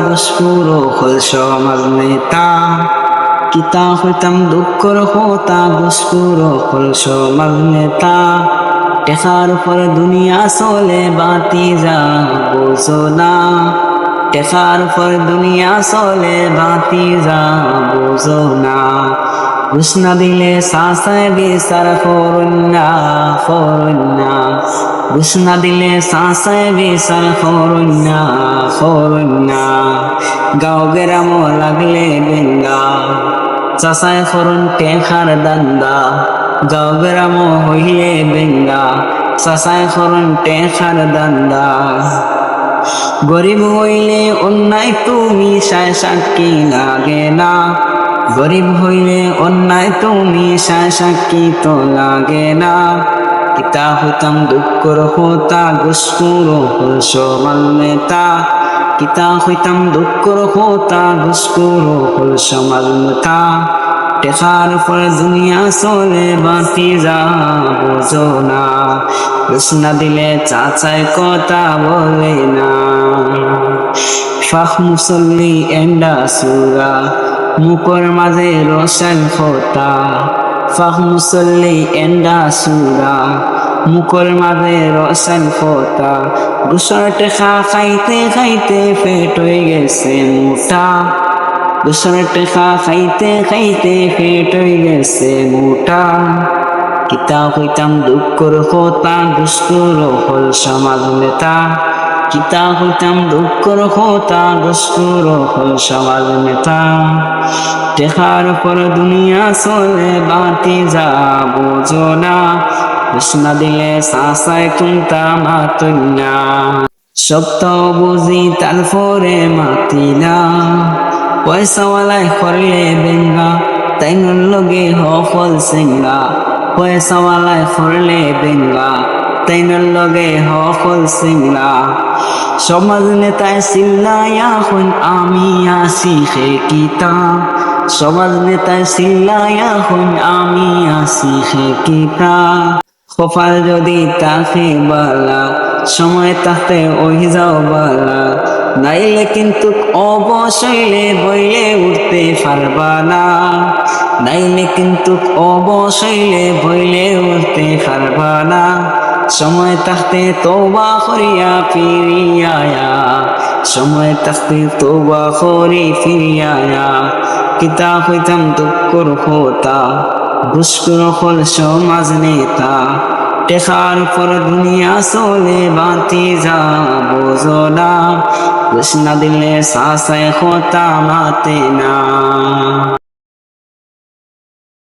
গুসপুর হল সমাজ নেতা। কিতা হইতাম দুঃখর হোতা গুসপুর হল সমাজ নেতা। টেকার উপর দুনিয়া চলে, বাতি যা বোঝো না টেকার উপর দুনিয়া চলে, বাতি যা বোঝো না ঘুষ দিলে সাসায় বিচার করুন না করুন না ঘুষ দিলে সাসায় বিচার করুন না করুন গাও গেরাম লাগলে বেঙ্গা। চাষায় করুন টেখার দান্দা। গাও গেরাম হইলে বেঙ্গা। চাষায় করুন টেখার দান্দা। গরিব হইলে অন্যায় তুমি সায় সাক্ষী লাগে না। গরিব হইলে অন্যায় তুমি সায় সাক্ষী তো লাগে না। দুঃখর হোতা গুসকুর হল সমাল নেতা। কিতা হইতাম দুঃখর হোতা গুসকুর হল সমাল নেতা। টেকার উপর দুনিয়া চলে, বাঁচি যা বোঝো না কৃষ্ণা দিলে চাচাই কথা বলে না। ফাহ মুসল্লি এন্ডা সুরা, মুখর মাঝে রোশন খোতা ফাহ মুসল্লি এন্ডা সুরা মুখর মাঝে রোশন খোতা দুসর টেকা খাইতে খাইতে ফেট হয়ে গেছে মোটা দুসর টেকা খাইতে খাইতে ফেট হয়ে গেছে মোটা। কিতা হইতাম দুঃখর কথা দুষ্কর হল সমাজ নেতা। কিতা হইতাম দুঃখর কথা দুষ্কর হল সমাজ নেতা টেকার পর দুনিয়া চলে, বাতি যা বোঝো না কৃষ্ণ দিলে সাসায় কুন্তা মাতুন্না সপ্ত বুঝি তারপরে মাতিলা। পয়সাওয়ালায় করলে বেঙ্গা তাই লগে হফল সিঙ্গা পয়সাওয়ালায় করলে বেঙ্গা। তাই লগে হফল সিঙ্গা সমাজ নেতায় চিল্লায়া হন আমি আসি হে কিতা সমাজ নেতায় চিল্লায়া হন আমি আসি হে কিতা কপাল যদি তাকে বালা, সময় তাতে ওই যাও বালা। নাইলে কিন্তু অবশৈলে বইলে উঠতে পারবা না। নাইলে কিন্তু অবশৈলে বইলে উঠতে পারবা না। সময় থাকতে তোবা করিয়া ফিরিয়ায়া সময় থাকতে তোবা করি ফিরিয়ায়া কিতা হইতাম দুঃখর হোতা দুষ্কর হল সমাজ নেতা। টেকার পর দুনিয়া চলে বাতি যা বোঝো না কৃষ্ণ দিলে সাসায় হতা মাতে না।